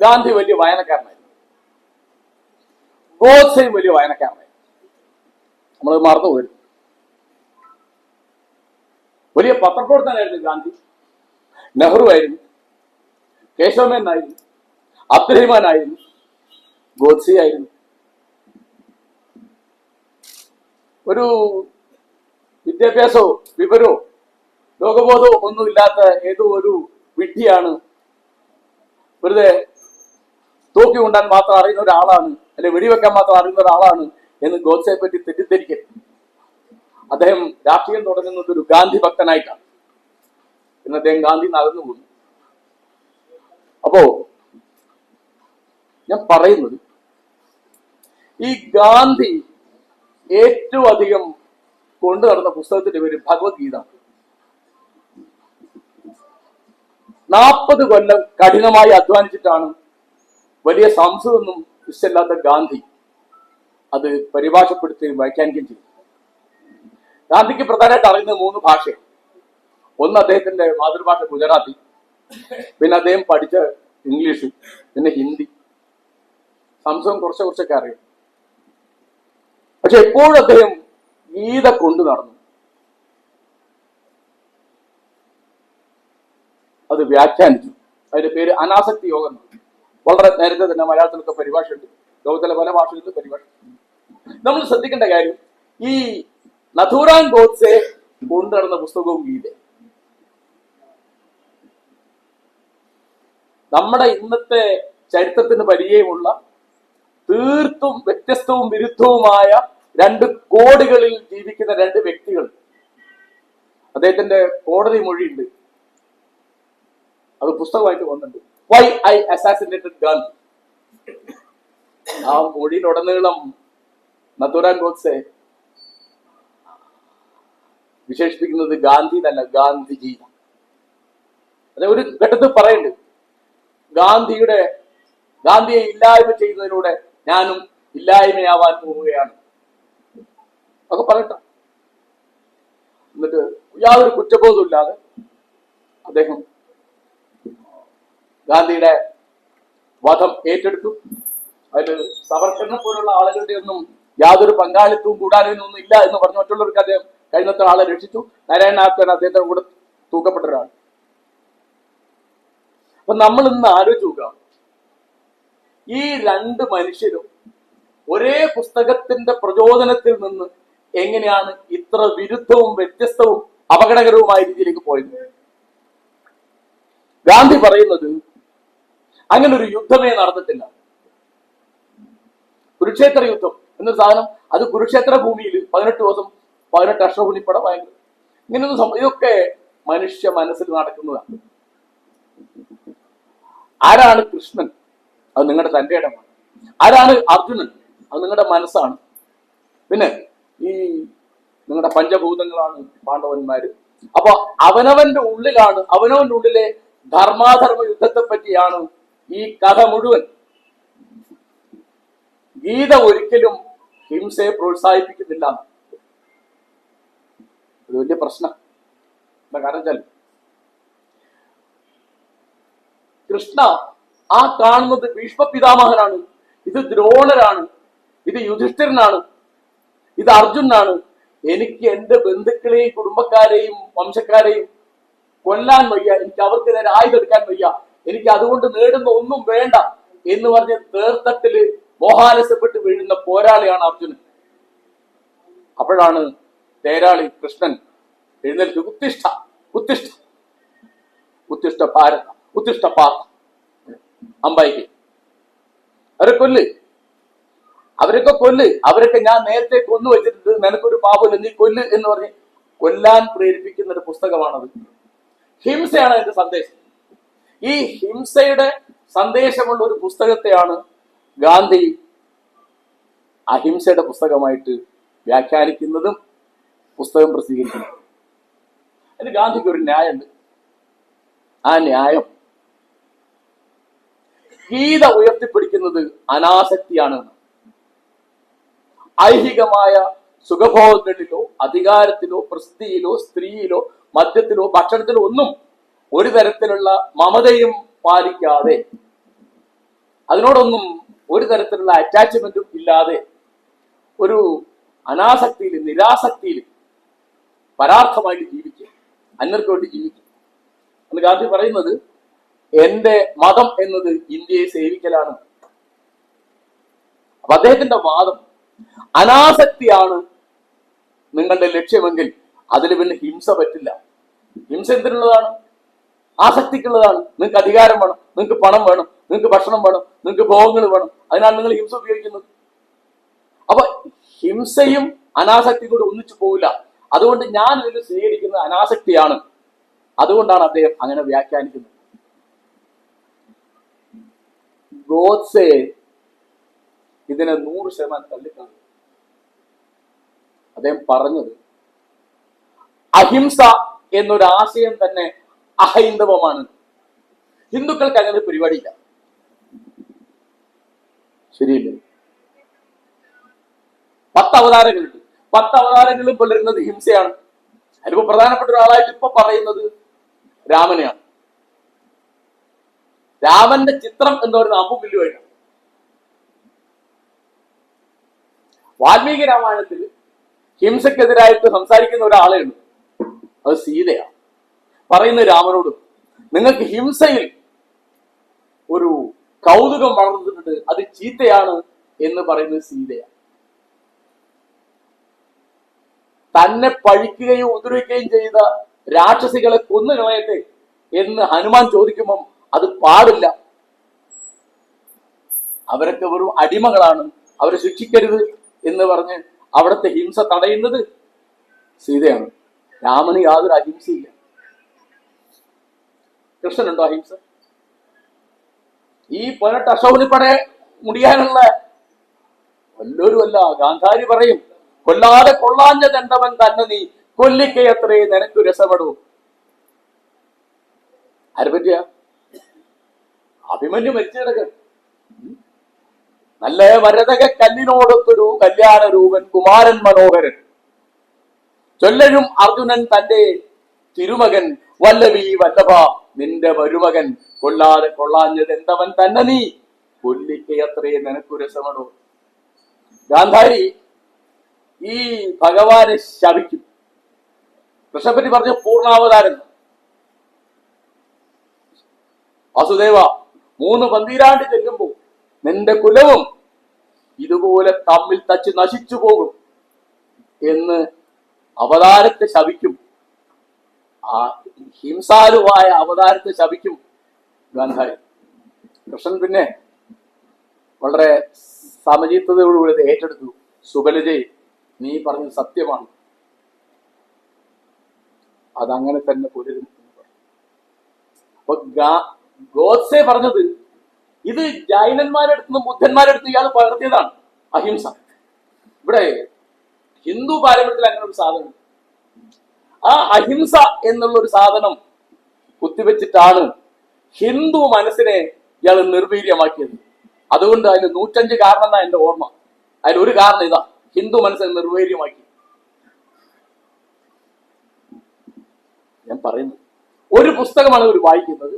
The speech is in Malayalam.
ഗാന്ധി വലിയ വായനക്കാരനായിരുന്നു ഗോഡ്സെയും വലിയ വായനക്കാരനായിരുന്നു നമ്മൾ മറന്നു പോയി. വലിയ പത്രപ്രവർത്തനായിരുന്നു ഗാന്ധി. നെഹ്റു ആയിരുന്നു. കേശവമേൻ ആയിരുന്നു അബ്ദുറഹിമാൻ ആയിരുന്നു. ആയിരുന്നു ഒരു വിദ്യാഭ്യാസമോ വിവരവും ലോകബോധമോ ഒന്നുമില്ലാത്ത ഏതോ ഒരു വിഡ്ഢിയാണ് വെറുതെ തൂക്കി കൊണ്ടാൻ മാത്രം അറിയുന്ന ഒരാളാണ് അല്ലെ വെടിവെക്കാൻ മാത്രം അറിയുന്ന ഒരാളാണ് എന്ന് ഗോഡ്സയെ പറ്റി തെറ്റിദ്ധരിക്കരുത് അദ്ദേഹം രാഷ്ട്രീയം തുടങ്ങുന്നത് ഒരു ഗാന്ധി ഭക്തനായിട്ടാണ്. പിന്നെ അദ്ദേഹം ഗാന്ധി നടന്നു പോകുന്നു. അപ്പോ ഞാൻ പറയുന്നത് ഈ ഗാന്ധി ഏറ്റവും അധികം കൊണ്ടു നടന്ന പുസ്തകത്തിന്റെ പേര് ഭഗവത്ഗീത. നാൽപ്പത് കൊല്ലം കഠിനമായി അധ്വാനിച്ചിട്ടാണ് വലിയ സംസ്കൃതമൊന്നും വിശ്വല്ലാത്ത ഗാന്ധി അത് പരിഭാഷപ്പെടുത്തുകയും വ്യാഖ്യാനിക്കുകയും ചെയ്തു. ഗാന്ധിക്ക് പ്രധാനമായിട്ട് അറിയുന്ന മൂന്ന് ഭാഷ ഒന്ന് അദ്ദേഹത്തിന്റെ മാതൃഭാഷ ഗുജറാത്തി പിന്നെ അദ്ദേഹം പഠിച്ച ഇംഗ്ലീഷ് പിന്നെ ഹിന്ദി. സംസ്കൃതം കുറച്ച് കുറച്ചൊക്കെ അറിയാം. പക്ഷെ എപ്പോഴും അദ്ദേഹം ഗീത കൊണ്ടു നടന്നു. അത് വ്യാഖ്യാനിച്ചു. അതിന്റെ പേര് അനാസക്തി യോഗം. വളരെ നേരത്തെ തന്നെ മലയാളത്തിലൊക്കെ പരിഭാഷയുണ്ട്. ലോകത്തിലെ പല ഭാഷകളിലും പരിഭാഷ നമ്മൾ ശ്രദ്ധിക്കേണ്ട കാര്യം ഈ നഥൂറാൻ ഗോഡ്സെ കൊണ്ടു നടന്ന പുസ്തകവും ഗീത നമ്മുടെ ഇന്നത്തെ ചരിത്രത്തിന് പരിചയമുള്ള തീർത്തും വ്യത്യസ്തവും വിരുദ്ധവുമായ രണ്ട് കോടികളിൽ ജീവിക്കുന്ന രണ്ട് വ്യക്തികൾ. അദ്ദേഹത്തിന്റെ കോടതി മൊഴിയുണ്ട്. അത് പുസ്തകമായിട്ട് വന്നിട്ടുണ്ട്. വൈ ഐ അസാസിനേറ്റഡ് ഗാന്ധി ആ മൊഴിയിലുടനീളം നത്തുരാൻ ഗോഡ്സെ വിശേഷിപ്പിക്കുന്നത് ഗാന്ധി എന്നല്ല ഗാന്ധിജി. അതെ ഒരു ഘട്ടത്തിൽ പറയുന്നുണ്ട് ഗാന്ധിയുടെ ഗാന്ധിയെ ഇല്ലായ്മ ചെയ്യുന്നതിലൂടെ ഞാനും ഇല്ലായ്മയാവാൻ പോവുകയാണ്. ഒക്കെ പറയട്ടെ. എന്നിട്ട് യാതൊരു കുറ്റബോധമില്ലാതെ അദ്ദേഹം ഗാന്ധിയുടെ വധം ഏറ്റെടുത്തു. അതിൽ സവർക്കറിനെ പോലുള്ള ആളുകളുടെ ഒന്നും യാതൊരു പങ്കാളിത്തവും കൂടാനൊന്നും ഇല്ല എന്ന് പറഞ്ഞു മറ്റുള്ളവർക്ക് അദ്ദേഹം കഴിഞ്ഞത്തെ ആളെ രക്ഷിച്ചു. നാരായണനാഥൻ അദ്ദേഹത്തിന്റെ കൂടെ തൂക്കപ്പെട്ട ഒരാൾ. അപ്പൊ നമ്മൾ ഇന്ന് ആലോചിക്കുക ഈ രണ്ട് മനുഷ്യരും ഒരേ പുസ്തകത്തിന്റെ പ്രചോദനത്തിൽ നിന്ന് എങ്ങനെയാണ് ഇത്ര വിരുദ്ധവും വ്യത്യസ്തവും അപകടകരവുമായ രീതിയിലേക്ക് പോയത്? ഗാന്ധി പറയുന്നത് അങ്ങനെ ഒരു യുദ്ധമേ നടന്നിട്ടില്ല. കുരുക്ഷേത്ര യുദ്ധം എന്നൊരു സാധനം അത് കുരുക്ഷേത്ര ഭൂമിയിൽ പതിനെട്ട് ദിവസം പതിനെട്ട് അശ്വകുണിപ്പട ഭയങ്കര. ഇങ്ങനെയൊന്നും ഇതൊക്കെ മനുഷ്യ മനസ്സിൽ നടക്കുന്നതാണ്. ആരാണ് കൃഷ്ണൻ? അത് നിങ്ങളുടെ തന്റെ ഇടമാണ്. ആരാണ് അർജുനൻ? അത് നിങ്ങളുടെ മനസ്സാണ്. പിന്നെ ഈ നിങ്ങളുടെ പഞ്ചഭൂതങ്ങളാണ് പാണ്ഡവന്മാര്. അപ്പൊ അവനവന്റെ ഉള്ളിലാണ് അവനവന്റെ ഉള്ളിലെ ധർമാധർമ്മ യുദ്ധത്തെ പറ്റിയാണ് ഈ കഥ മുഴുവൻ ഗീത ഒരിക്കലും ഹിംസയെ പ്രോത്സാഹിപ്പിക്കുന്നില്ല. ഒരു വലിയ പ്രശ്നം. എന്താ കാരണം വെച്ചാൽ കൃഷ്ണ ആ കാണുന്നത് ഭീഷ്മ പിതാമഹനാണ് ഇത് ദ്രോണരാണ്. ഇത് യുധിഷ്ഠിരനാണ്. ഇത് അർജുനാണ് എനിക്ക് എന്റെ ബന്ധുക്കളെയും കുടുംബക്കാരെയും വംശക്കാരെയും കൊല്ലാൻ വയ്യ. എനിക്ക് അവർക്ക് നേരെ ആയുധം എടുക്കാൻ വയ്യ. എനിക്ക് അതുകൊണ്ട് നേടുന്ന ഒന്നും വേണ്ട എന്ന് പറഞ്ഞ് തീർത്ഥത്തിൽ മോഹാലസ്യപ്പെട്ട് വീഴുന്ന പോരാളിയാണ് അർജുനൻ. അപ്പോഴാണ് തേരാളി കൃഷ്ണൻ എഴുന്നേൽക്ക് ഉത്തിഷ്ഠ ഉത്തിഷ്ഠ ഉത്തിഷ്ഠ ഭാരത ഉത്തിഷ്ഠ പാർത്ത അമ്പായിക്ക്. അവരെ കൊല്ല്. അവരൊക്കെ കൊല്ല്. അവരൊക്കെ ഞാൻ നേരത്തെ കൊന്നു വെച്ചിട്ടുണ്ട്. നിനക്കൊരു പാപമില്ല. നീ കൊല്ല് എന്ന് പറഞ്ഞ് കൊല്ലാൻ പ്രേരിപ്പിക്കുന്ന ഒരു പുസ്തകമാണത്. ഹിംസയാണ് എന്റെ സന്ദേശം. ഈ ഹിംസയുടെ സന്ദേശമുള്ള ഒരു പുസ്തകത്തെയാണ് ഗാന്ധി അഹിംസയുടെ പുസ്തകമായിട്ട് വ്യാഖ്യാനിക്കുന്നതും പുസ്തകം പ്രസിദ്ധീകരിക്കുന്നതും. അതിന് ഗാന്ധിക്ക് ഒരു ന്യായമുണ്ട്. ആ ന്യായം ഗീത ഉയർത്തിപ്പിടിക്കുന്നത് അനാസക്തിയാണ്. ഐഹികമായ സുഖഭോഗങ്ങളിലോ അധികാരത്തിലോ പ്രസിദ്ധിയിലോ സ്ത്രീയിലോ മദ്യത്തിലോ ഭക്ഷണത്തിലോ ഒന്നും ഒരു തരത്തിലുള്ള മമതയും പാലിക്കാതെ അതിനോടൊന്നും ഒരു തരത്തിലുള്ള അറ്റാച്ച്മെന്റും ഇല്ലാതെ ഒരു അനാസക്തിയിൽ നിരാസക്തിയിൽ പരാർത്ഥമായിട്ട് ജീവിക്കുക അന്യർക്ക് വേണ്ടി ജീവിക്കുക. എന്ന് ഗാന്ധി പറയുന്നത് എന്റെ മതം എന്നത് ഇന്ത്യയെ സേവിക്കലാണ്. അപ്പൊ അദ്ദേഹത്തിന്റെ വാദം അനാസക്തിയാണ് നിങ്ങളുടെ ലക്ഷ്യമെങ്കിൽ അതിൽ പിന്നെ ഹിംസ പറ്റില്ല. ഹിംസ എന്തിനുള്ളതാണ്? ആസക്തിക്കുള്ളതാണ്. നിങ്ങൾക്ക് അധികാരം വേണം നിങ്ങൾക്ക് പണം വേണം നിങ്ങൾക്ക് ഭക്ഷണം വേണം നിങ്ങൾക്ക് ഭോഗങ്ങൾ വേണം. അതിനാണ് നിങ്ങൾ ഹിംസ ഉപയോഗിക്കുന്നത് അപ്പൊ ഹിംസയും അനാസക്തിയും കൂടി ഒന്നിച്ചു പോവില്ല. അതുകൊണ്ട് ഞാൻ ഇതിൽ സ്വീകരിക്കുന്നത് അനാസക്തിയാണ്. അതുകൊണ്ടാണ് അദ്ദേഹം അങ്ങനെ വ്യാഖ്യാനിക്കുന്നത്. ഗോഡ്സെ ഇതിനെ നൂറ് ശതമാനം തള്ളിക്കളഞ്ഞു. അദ്ദേഹം പറഞ്ഞത് അഹിംസ എന്നൊരു ആശയം തന്നെ അഹൈന്ദവമാണ്. ഹിന്ദുക്കൾക്ക് അങ്ങനെ പരിപാടിയില്ല. ശരിയില്ലേ? പത്ത് അവതാരങ്ങളുണ്ട് പത്ത് അവതാരങ്ങളും പുലരുന്നത് ഹിംസയാണ്. അതിലിപ്പോ പ്രധാനപ്പെട്ട ഒരാളായിട്ട് ഇപ്പൊ പറയുന്നത് രാമനെയാണ്. രാമന്റെ ചിത്രം എന്ന് പറയുന്ന അമ്പും വില്ലുമായിട്ടാണ് വാൽമീകി രാമായണത്തിൽ ഹിംസക്കെതിരായിട്ട് സംസാരിക്കുന്ന ഒരാളെ ഉണ്ട് അത് സീതയാണ്. പറയുന്ന രാമനോട് നിങ്ങൾക്ക് ഹിംസയിൽ ഒരു കൗതുകം വളർന്നിട്ടുണ്ട് അത് ചീത്തയാണ് എന്ന് പറയുന്നത് സീതയാണ്. തന്നെ പഴിക്കുകയും ഉദ്രവിക്കുകയും ചെയ്ത രാക്ഷസികളെ കൊന്നു കളയട്ടെ എന്ന് ഹനുമാൻ ചോദിക്കുമ്പം അത് പാടില്ല. അവരൊക്കെ വെറും അടിമകളാണ് അവരെ ശിക്ഷിക്കരുത് എന്ന് പറഞ്ഞ് അവിടുത്തെ ഹിംസ തടയുന്നത് സീതയാണ്. രാമന് യാതൊരു അഹിംസയില്ല കൃഷ്ണനുണ്ടോ? അഹിംസ ഈ പതിനെട്ട് അശോകനിപ്പടെ മുടിയാനുള്ള വല്ലൊരു വല്ല ഗാന്ധാരി പറയും കൊല്ലാതെ കൊള്ളാഞ്ഞ കണ്ടവൻ തന്നെ നീ കൊല്ലിക്കയത്രേ നിനക്ക് രസപ്പെടൂ. ആരെ പറ്റിയ? അഭിമന്യു മരിച്ചു കിടക്കുക നല്ല വരതക കല്ലിനോടൊത്തൊരു കല്യാണ രൂപൻ കുമാരൻ മനോഹരൻ. ചൊല്ലഴും അർജുനൻ തന്റെ തിരുമകൻ വല്ലവി വല്ലഭ നിന്റെ വരുവകൻ കൊള്ളാതെ കൊള്ളാഞ്ഞത് എന്തവൻ തന്നെ നീ? കൊല്ലിക്കയത്രേ നിനക്കു രസമടോ ഗാന്ധാരി ഈ ഭഗവാനെ ശപിക്കും. കൃഷ്ണപ്പറ്റി പറഞ്ഞ പൂർണാവതാരം വാസുദേവ മൂന്ന് പന്തിരാണ്ട് ചെല്ലുമ്പോൾ നിന്റെ കുലവും ഇതുപോലെ തമ്മിൽ തച്ച് നശിച്ചു പോകും എന്ന് അവതാരത്തെ ശപിക്കും. ആ ഹിംസാലുവായ അവതാരത്തെ ശപിക്കും ഗാന്ധാരി. കൃഷ്ണൻ പിന്നെ വളരെ സമചിത്തതയോടുകൂടി ഏറ്റെടുത്തു. സുബലജയ് നീ പറഞ്ഞ സത്യമാണ്. അതങ്ങനെ തന്നെ പുലരും. അപ്പൊ ഗോഡ്സെ പറഞ്ഞത് ഇത് ജൈനന്മാരെടുത്ത് നിന്നും ബുദ്ധന്മാരെടുത്ത് ഇയാൾ പകർത്തിയതാണ് അഹിംസ. ഇവിടെ ഹിന്ദു പാരമ്പര്യത്തിൽ അങ്ങനെ ഒരു സാധനം ആ അഹിംസ എന്നുള്ള ഒരു സാധനം കുത്തിവെച്ചിട്ടാണ് ഹിന്ദു മനസ്സിനെ ഇയാൾ നിർവീര്യമാക്കിയത്. അതുകൊണ്ട് അതിന് നൂറ്റഞ്ച് കാരണം എന്നാ എന്റെ ഓർമ്മ. അതിൽ ഒരു കാരണം ഇതാ ഹിന്ദു മനസ്സിനെ നിർവീര്യമാക്കി. ഞാൻ പറയുന്നു. ഒരു പുസ്തകമാണ് ഇവർ വായിക്കുന്നത്.